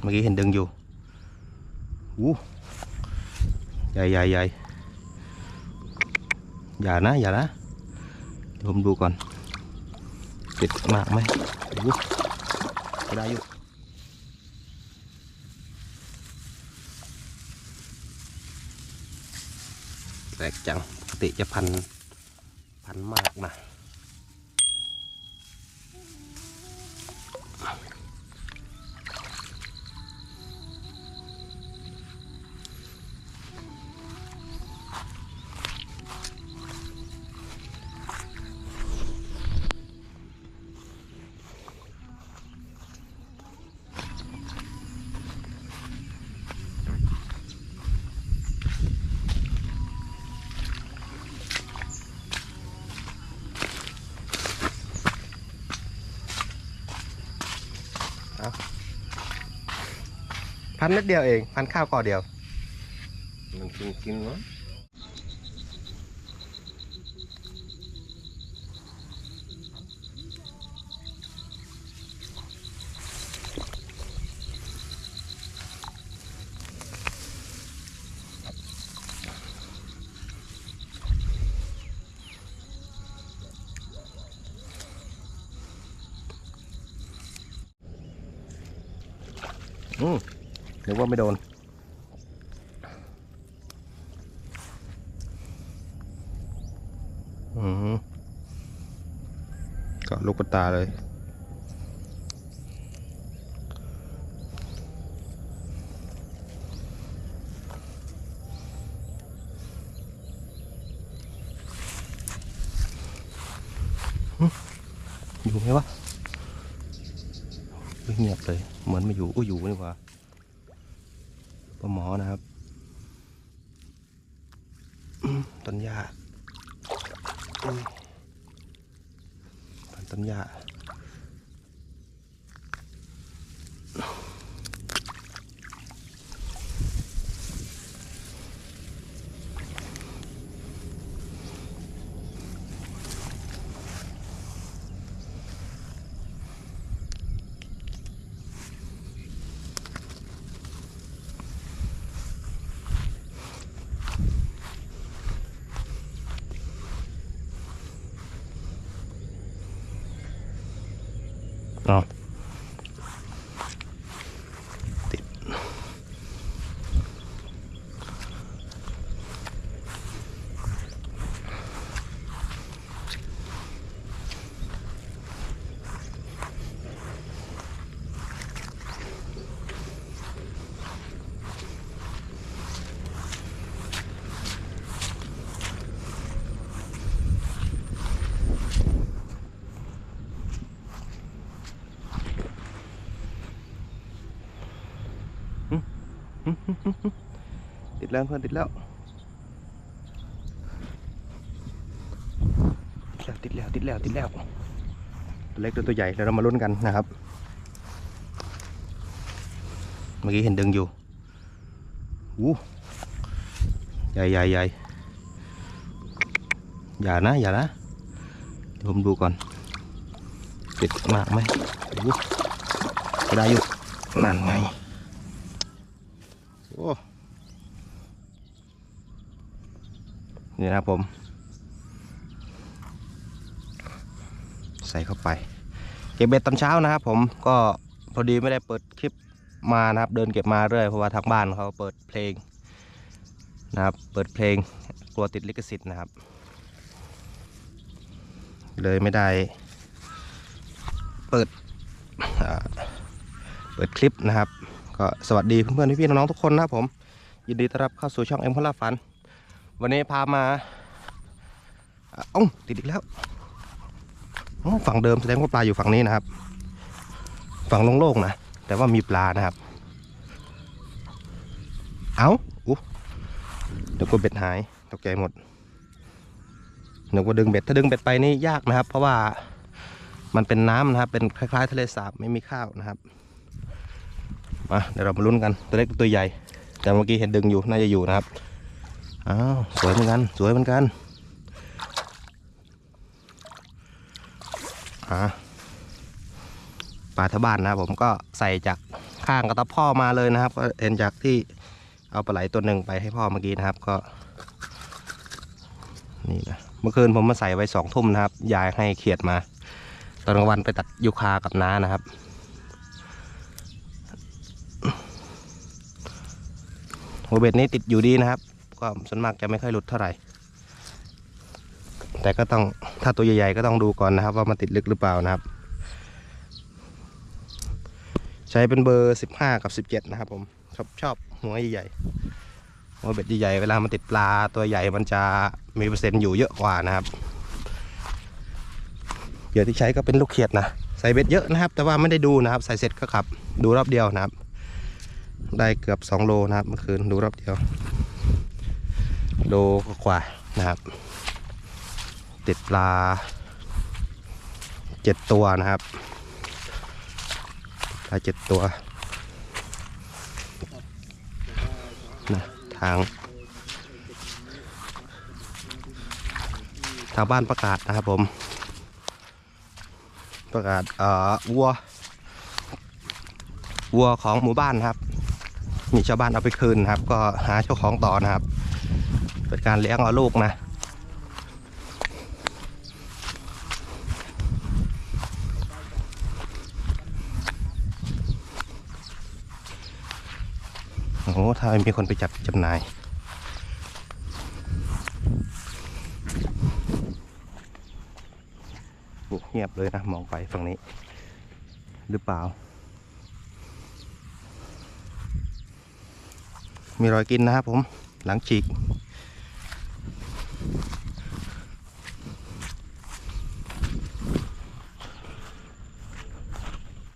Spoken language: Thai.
เมื่อกี้เห็นดึงอยู่อู้ใหญ่ใหญ่ใหญ่อย่านะ อย่านะเดี๋ยวผมดูก่อน ติดมากไหมอู้ก็ได้อยู่แปลกจังปกติจะพันพันมากนะ พันนิดเดียวเอง พันข้าวก่อเดียว มันจริงจริงๆวะอืม นึกว่าไม่โดน อืมก็ลูกตาเลยอยู่ไหมวะเฮ้ยเงียบเลย เหมือนไม่อยู่อุ้อยู่นี่ว่า ปลาหมอนะครับ ต้นหญ้าต้นหญ้า เติดแล้วเพื่อนติดแล้ว ติดแล้วติดแล้วติดแล้วตัวเล็กตัวตัวใหญ่เดี๋ยวเรามาลุ้นกันนะครับ เมื่อกี้เห็นดึงอยู่อู้ใหญ่ใหญ่ใหญ่อย่านะอย่านะเดี๋ยวผมดูก่อนติดมากไหมอู้ได้อยู่นั่นไง โอ้นี่นะครับผม ใส่เข้าไป เก็บเบ็ดตอนเช้านะครับผมก็พอดีไม่ได้เปิดคลิปมานะครับ เดินเก็บมาเรื่อยเพราะว่าทางบ้านเขาเปิดเพลงนะครับ เปิดเพลงกลัวติดลิขสิทธิ์นะครับ เลยไม่ได้เปิดเปิดคลิปนะครับ ก็สวัสดีเพื่อนๆพี่ๆน้องๆทุกคนนะผมยินดีต้อนรับเข้าสู่ช่องเอ็มพลาฟัน วันนี้พามาอะเอ้าติดอีกแล้วฝั่งเดิมแสดงว่าปลาอยู่ฝั่งนี้นะครับ ฝั่งโล่งๆนะแต่ว่ามีปลานะครับ เอา้าอุ๊ยเดี๋ยวก็เบ็ดหายตกใจหมดเดี๋ยวก็ดึงเบ็ดถ้าดึงเบ็ดไปนี่ยากนะครับ เพราะว่ามันเป็นน้ำนะครับ เป็นคล้ายๆ ทะเลสาบไม่มีข้าวนะครับ มาเดี๋ยวเรามาลุ้นกันตัวเล็กตัวใหญ่ แต่เมื่อกี้เห็นดึงอยู่น่าจะอยู่นะครับอ้าวสวยเหมือนกันสวยเหมือนกันอ่าปลาทบ้านนะผมก็ใส่จากข้างกับตาพ่อมาเลยนะครับ ก็เห็นจากที่เอาปลาไหลตัวหนึ่งไปให้พ่อเมื่อกี้นะครับก็ นี่นะเมื่อคืนผมมาใส่ไว้สองทุ่มนะครับ ยายให้เขียดมา ตอนกลางวันไปตัดยูคากับน้านะครับ หัวเบ็ดนี้ติดอยู่ดีนะครับ ก็ส่วนมากจะไม่ค่อยหลุดเท่าไหร่ แต่ก็ต้องถ้าตัวใหญ่ๆก็ต้องดูก่อนนะครับ ว่ามันติดลึกหรือเปล่านะครับ ใช้เป็นเบอร์ 15 กับ 17 นะครับ ผมชอบชอบหัวใหญ่ๆหัวเบ็ดใหญ่ๆเวลามันติดปลาตัวใหญ่มันจะมีเปอร์เซ็นต์อยู่เยอะกว่านะครับเหยื่อที่ใช้ก็เป็นลูกเขียดนะใส่เบ็ดเยอะนะครับ แต่ว่าไม่ได้ดูนะครับ ใส่เสร็จก็ขับ ดูรอบเดียวนะครับ ได้เกือบ 2 โลนะครับเมื่อคืนดูรอบเดียว โลกว่าๆนะครับติดปลาเจ็ดตัวนะครับปลาเจ็ดตัวนะทาง ทางบ้านประกาศนะครับผม ประกาศเอ่อวัววัวของหมู่บ้านครับ มีชาวบ้านเอาไปคืนนะครับ ก็หาเจ้าของต่อนะครับ เป็นการเลี้ยงเอาลูกนะโอ้โหถ้าไมมีคนไปจับจำหน่ายเงียบเลยนะ มองไปฝั่งนี้ หรือเปล่า มีรอยกินนะครับผมหลังฉีก